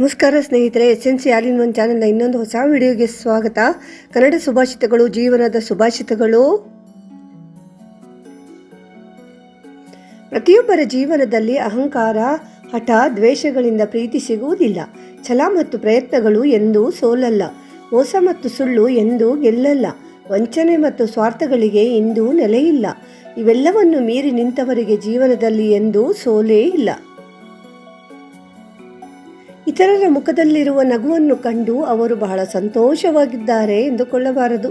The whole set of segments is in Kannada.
ನಮಸ್ಕಾರ ಸ್ನೇಹಿತರೆ S N C all in one ಚಾನೆಲ್ನ ಇನ್ನೊಂದು ಹೊಸ ವಿಡಿಯೋಗೆ ಸ್ವಾಗತ. ಕನ್ನಡ ಸುಭಾಷಿತಗಳು ಜೀವನದ ಸುಭಾಷಿತಗಳು ಪ್ರತಿಯೊಬ್ಬರ ಜೀವನದಲ್ಲಿ ಅಹಂಕಾರ, ಹಠ, ದ್ವೇಷಗಳಿಂದ ಪ್ರೀತಿ ಸಿಗುವುದಿಲ್ಲ. ಛಲ ಮತ್ತು ಪ್ರಯತ್ನಗಳು ಎಂದೂ ಸೋಲಲ್ಲ. ಮೋಸ ಮತ್ತು ಸುಳ್ಳು ಎಂದೂ ಗೆಲ್ಲಲ್ಲ. ವಂಚನೆ ಮತ್ತು ಸ್ವಾರ್ಥಗಳಿಗೆ ಇಂದೂ ನೆಲೆಯಿಲ್ಲ. ಇವೆಲ್ಲವನ್ನು ಮೀರಿ ನಿಂತವರಿಗೆ ಜೀವನದಲ್ಲಿ ಎಂದೂ ಸೋಲೇ ಇಲ್ಲ. ಇತರರ ಮುಖದಲ್ಲಿರುವ ನಗುವನ್ನು ಕಂಡು ಅವರು ಬಹಳ ಸಂತೋಷವಾಗಿದ್ದಾರೆ ಎಂದುಕೊಳ್ಳಬಾರದು.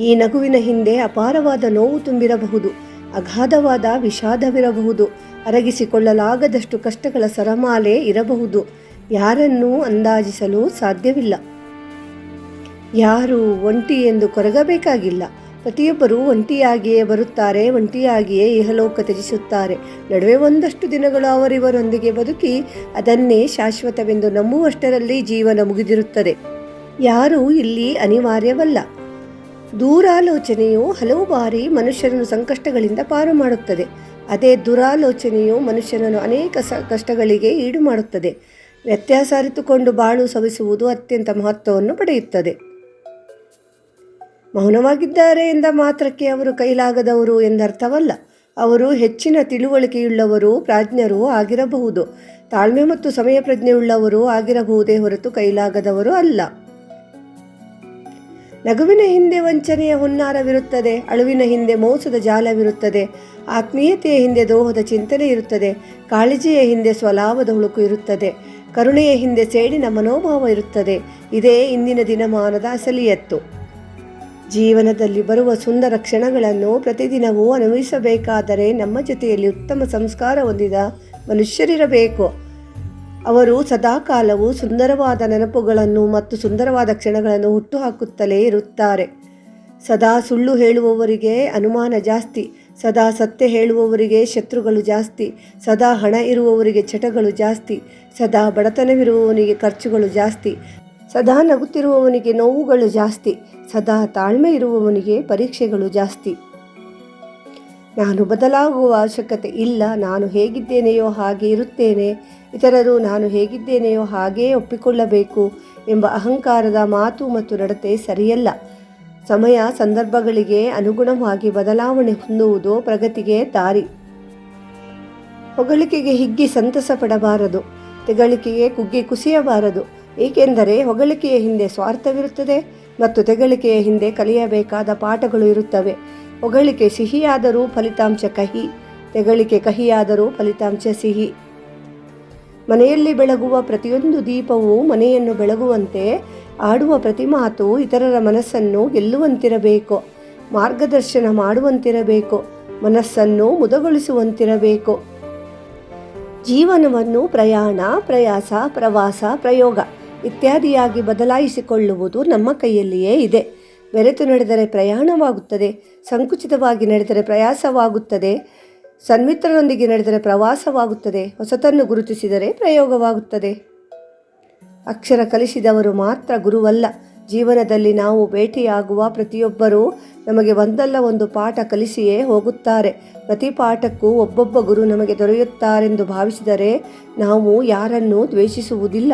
ಈ ನಗುವಿನ ಹಿಂದೆ ಅಪಾರವಾದ ನೋವು ತುಂಬಿರಬಹುದು, ಅಗಾಧವಾದ ವಿಷಾದವಿರಬಹುದು, ಅರಗಿಸಿಕೊಳ್ಳಲಾಗದಷ್ಟು ಕಷ್ಟಗಳ ಸರಮಾಲೆ ಇರಬಹುದು. ಯಾರನ್ನೂ ಅಂದಾಜಿಸಲು ಸಾಧ್ಯವಿಲ್ಲ. ಯಾರು ಒಂಟಿ ಎಂದು ಕೊರಗಬೇಕಾಗಿಲ್ಲ. ಪ್ರತಿಯೊಬ್ಬರೂ ಒಂಟಿಯಾಗಿಯೇ ಬರುತ್ತಾರೆ, ಒಂಟಿಯಾಗಿಯೇ ಇಹಲೋಕ ತ್ಯಜಿಸುತ್ತಾರೆ. ನಡುವೆ ಒಂದಷ್ಟು ದಿನಗಳು ಅವರಿವರೊಂದಿಗೆ ಬದುಕಿ, ಅದನ್ನೇ ಶಾಶ್ವತವೆಂದು ನಂಬುವಷ್ಟರಲ್ಲಿ ಜೀವನ ಮುಗಿದಿರುತ್ತದೆ. ಯಾರೂ ಇಲ್ಲಿ ಅನಿವಾರ್ಯವಲ್ಲ. ದೂರಾಲೋಚನೆಯು ಹಲವು ಬಾರಿ ಮನುಷ್ಯರನ್ನು ಸಂಕಷ್ಟಗಳಿಂದ ಪಾರು ಮಾಡುತ್ತದೆ. ಅದೇ ದುರಾಲೋಚನೆಯು ಮನುಷ್ಯನನ್ನು ಅನೇಕ ಸ, ಕಷ್ಟಗಳಿಗೆ ಈಡು ಮಾಡುತ್ತದೆ. ವ್ಯತ್ಯಾಸ ಅರಿತುಕೊಂಡು ಬಾಳು ಸವಿಸುವುದು ಅತ್ಯಂತ ಮಹತ್ವವನ್ನು ಪಡೆಯುತ್ತದೆ. ಮೌನವಾಗಿದ್ದಾರೆ ಎಂದ ಮಾತ್ರಕ್ಕೆ ಅವರು ಕೈಲಾಗದವರು ಎಂದರ್ಥವಲ್ಲ. ಅವರು ಹೆಚ್ಚಿನ ತಿಳುವಳಿಕೆಯುಳ್ಳವರು ಪ್ರಾಜ್ಞರೂ ಆಗಿರಬಹುದು. ತಾಳ್ಮೆ ಮತ್ತು ಸಮಯ ಪ್ರಜ್ಞೆಯುಳ್ಳವರು ಆಗಿರಬಹುದೇ ಹೊರತು ಕೈಲಾಗದವರು ಅಲ್ಲ. ನಗುವಿನ ಹಿಂದೆ ವಂಚನೆಯ ಹುನ್ನಾರವಿರುತ್ತದೆ, ಅಳುವಿನ ಹಿಂದೆ ಮೋಸದ ಜಾಲವಿರುತ್ತದೆ, ಆತ್ಮೀಯತೆಯ ಹಿಂದೆ ದೋಹದ ಚಿಂತನೆ ಇರುತ್ತದೆ, ಕಾಳಜಿಯ ಹಿಂದೆ ಸ್ವಲಾಭದ ಹುಳುಕು ಇರುತ್ತದೆ, ಕರುಣೆಯ ಹಿಂದೆ ಸೇಡಿನ ಮನೋಭಾವ ಇರುತ್ತದೆ. ಇದೇ ಇಂದಿನ ದಿನಮಾನದ ಅಸಲಿಯತ್ತು. ಜೀವನದಲ್ಲಿ ಬರುವ ಸುಂದರ ಕ್ಷಣಗಳನ್ನು ಪ್ರತಿದಿನವೂ ಅನುಭವಿಸಬೇಕಾದರೆ ನಮ್ಮ ಜೊತೆಯಲ್ಲಿ ಉತ್ತಮ ಸಂಸ್ಕಾರ ಹೊಂದಿದ ಮನುಷ್ಯರಿರಬೇಕು. ಅವರು ಸದಾಕಾಲವು ಸುಂದರವಾದ ನೆನಪುಗಳನ್ನು ಮತ್ತು ಸುಂದರವಾದ ಕ್ಷಣಗಳನ್ನು ಹುಟ್ಟುಹಾಕುತ್ತಲೇ ಇರುತ್ತಾರೆ. ಸದಾ ಸುಳ್ಳು ಹೇಳುವವರಿಗೆ ಅನುಮಾನ ಜಾಸ್ತಿ, ಸದಾ ಸತ್ಯ ಹೇಳುವವರಿಗೆ ಶತ್ರುಗಳು ಜಾಸ್ತಿ, ಸದಾ ಹಣ ಇರುವವರಿಗೆ ಚಟಗಳು ಜಾಸ್ತಿ, ಸದಾ ಬಡತನವಿರುವವನಿಗೆ ಖರ್ಚುಗಳು ಜಾಸ್ತಿ ಸದಾ ನಗುತ್ತಿರುವವನಿಗೆ ನೋವುಗಳು ಜಾಸ್ತಿ, ಸದಾ ತಾಳ್ಮೆ ಇರುವವನಿಗೆ ಪರೀಕ್ಷೆಗಳು ಜಾಸ್ತಿ. ನಾನು ಬದಲಾಗುವ ಅವಶ್ಯಕತೆ ಇಲ್ಲ, ನಾನು ಹೇಗಿದ್ದೇನೆಯೋ ಹಾಗೆ ಇರುತ್ತೇನೆ, ಇತರರು ನಾನು ಹೇಗಿದ್ದೇನೆಯೋ ಹಾಗೇ ಒಪ್ಪಿಕೊಳ್ಳಬೇಕು ಎಂಬ ಅಹಂಕಾರದ ಮಾತು ಮತ್ತು ನಡತೆ ಸರಿಯಲ್ಲ. ಸಮಯ ಸಂದರ್ಭಗಳಿಗೆ ಅನುಗುಣವಾಗಿ ಬದಲಾವಣೆ ಹೊಂದುವುದು ಪ್ರಗತಿಗೆ ದಾರಿ. ಹೊಗಳಿಕೆಗೆ ಹಿಗ್ಗಿ ಸಂತಸ ಪಡಬಾರದು. ತೆಗಳಿಕೆಗೆ ಕುಗ್ಗಿ ಕುಸಿಯಬಾರದು. ಏಕೆಂದರೆ ಹೊಗಳಿಕೆಯ ಹಿಂದೆ ಸ್ವಾರ್ಥವಿರುತ್ತದೆ ಮತ್ತು ತೆಗಳಿಕೆಯ ಹಿಂದೆ ಕಲಿಯಬೇಕಾದ ಪಾಠಗಳು ಇರುತ್ತವೆ. ಹೊಗಳಿಕೆ ಸಿಹಿಯಾದರೂ ಫಲಿತಾಂಶ ಕಹಿ, ತೆಗಳಿಕೆ ಕಹಿಯಾದರೂ ಫಲಿತಾಂಶ ಸಿಹಿ. ಮನೆಯಲ್ಲಿ ಬೆಳಗುವ ಪ್ರತಿಯೊಂದು ದೀಪವು ಮನೆಯನ್ನು ಬೆಳಗುವಂತೆ ಆಡುವ ಪ್ರತಿ ಮಾತು ಇತರರ ಮನಸ್ಸನ್ನು ಗೆಲ್ಲುವಂತಿರಬೇಕು, ಮಾರ್ಗದರ್ಶನ ಮಾಡುವಂತಿರಬೇಕು, ಮನಸ್ಸನ್ನು ಮುದಗೊಳಿಸುವಂತಿರಬೇಕು. ಜೀವನವನ್ನು ಪ್ರಯಾಣ, ಪ್ರಯಾಸ, ಪ್ರವಾಸ, ಪ್ರಯೋಗ ಇತ್ಯಾದಿಯಾಗಿ ಬದಲಾಯಿಸಿಕೊಳ್ಳುವುದು ನಮ್ಮ ಕೈಯಲ್ಲಿಯೇ ಇದೆ. ಬೆರೆತು ನಡೆದರೆ ಪ್ರಯಾಣವಾಗುತ್ತದೆ, ಸಂಕುಚಿತವಾಗಿ ನಡೆದರೆ ಪ್ರಯಾಸವಾಗುತ್ತದೆ, ಸನ್ಮಿತ್ರರೊಂದಿಗೆ ನಡೆದರೆ ಪ್ರವಾಸವಾಗುತ್ತದೆ, ಹೊಸತನ್ನು ಗುರುತಿಸಿದರೆ ಪ್ರಯೋಗವಾಗುತ್ತದೆ. ಅಕ್ಷರ ಕಲಿಸಿದವರು ಮಾತ್ರ ಗುರುವಲ್ಲ ಜೀವನದಲ್ಲಿ ನಾವು ಭೇಟಿಯಾಗುವ ಪ್ರತಿಯೊಬ್ಬರೂ ನಮಗೆ ಒಂದಲ್ಲ ಒಂದು ಪಾಠ ಕಲಿಸಿಯೇ ಹೋಗುತ್ತಾರೆ. ಪ್ರತಿ ಪಾಠಕ್ಕೂ ಒಬ್ಬೊಬ್ಬ ಗುರು ನಮಗೆ ದೊರೆಯುತ್ತಾರೆಂದು ಭಾವಿಸಿದರೆ ನಾವು ಯಾರನ್ನೂ ದ್ವೇಷಿಸುವುದಿಲ್ಲ.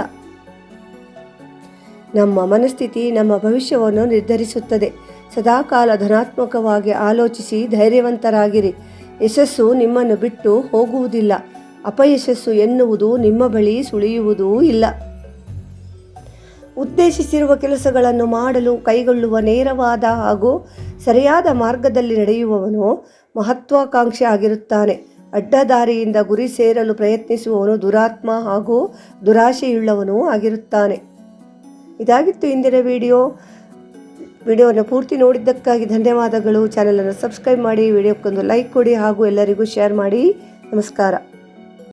ನಮ್ಮ ಮನಸ್ಥಿತಿ ನಮ್ಮ ಭವಿಷ್ಯವನ್ನು ನಿರ್ಧರಿಸುತ್ತದೆ. ಸದಾಕಾಲ ಧನಾತ್ಮಕವಾಗಿ ಆಲೋಚಿಸಿ ಧೈರ್ಯವಂತರಾಗಿರಿ. ಯಶಸ್ಸು ನಿಮ್ಮನ್ನು ಬಿಟ್ಟು ಹೋಗುವುದಿಲ್ಲ. ಅಪಯಶಸ್ಸು ಎನ್ನುವುದು ನಿಮ್ಮ ಬಳಿ ಸುಳಿಯುವುದೂ ಇಲ್ಲ. ಉದ್ದೇಶಿಸಿರುವ ಕೆಲಸಗಳನ್ನು ಮಾಡಲು ಕೈಗೊಳ್ಳುವ ನೇರವಾದ ಹಾಗೂ ಸರಿಯಾದ ಮಾರ್ಗದಲ್ಲಿ ನಡೆಯುವವನು ಮಹತ್ವಾಕಾಂಕ್ಷೆ ಆಗಿರುತ್ತಾನೆ. ಅಡ್ಡದಾರಿಯಿಂದ ಗುರಿ ಸೇರಲು ಪ್ರಯತ್ನಿಸುವವನು ದುರಾತ್ಮ ಹಾಗೂ ದುರಾಶೆಯುಳ್ಳವನೂ ಆಗಿರುತ್ತಾನೆ. ಇದಾಗಿತ್ತು ಇಂದಿನ ವಿಡಿಯೋ. ವಿಡಿಯೋವನ್ನು ಪೂರ್ತಿ ನೋಡಿದ್ದಕ್ಕಾಗಿ ಧನ್ಯವಾದಗಳು. ಚಾನಲನ್ನು ಸಬ್ಸ್ಕ್ರೈಬ್ ಮಾಡಿ, ವಿಡಿಯೋಕ್ಕೊಂದು ಲೈಕ್ ಕೊಡಿ ಹಾಗೂ ಎಲ್ಲರಿಗೂ ಶೇರ್ ಮಾಡಿ. ನಮಸ್ಕಾರ.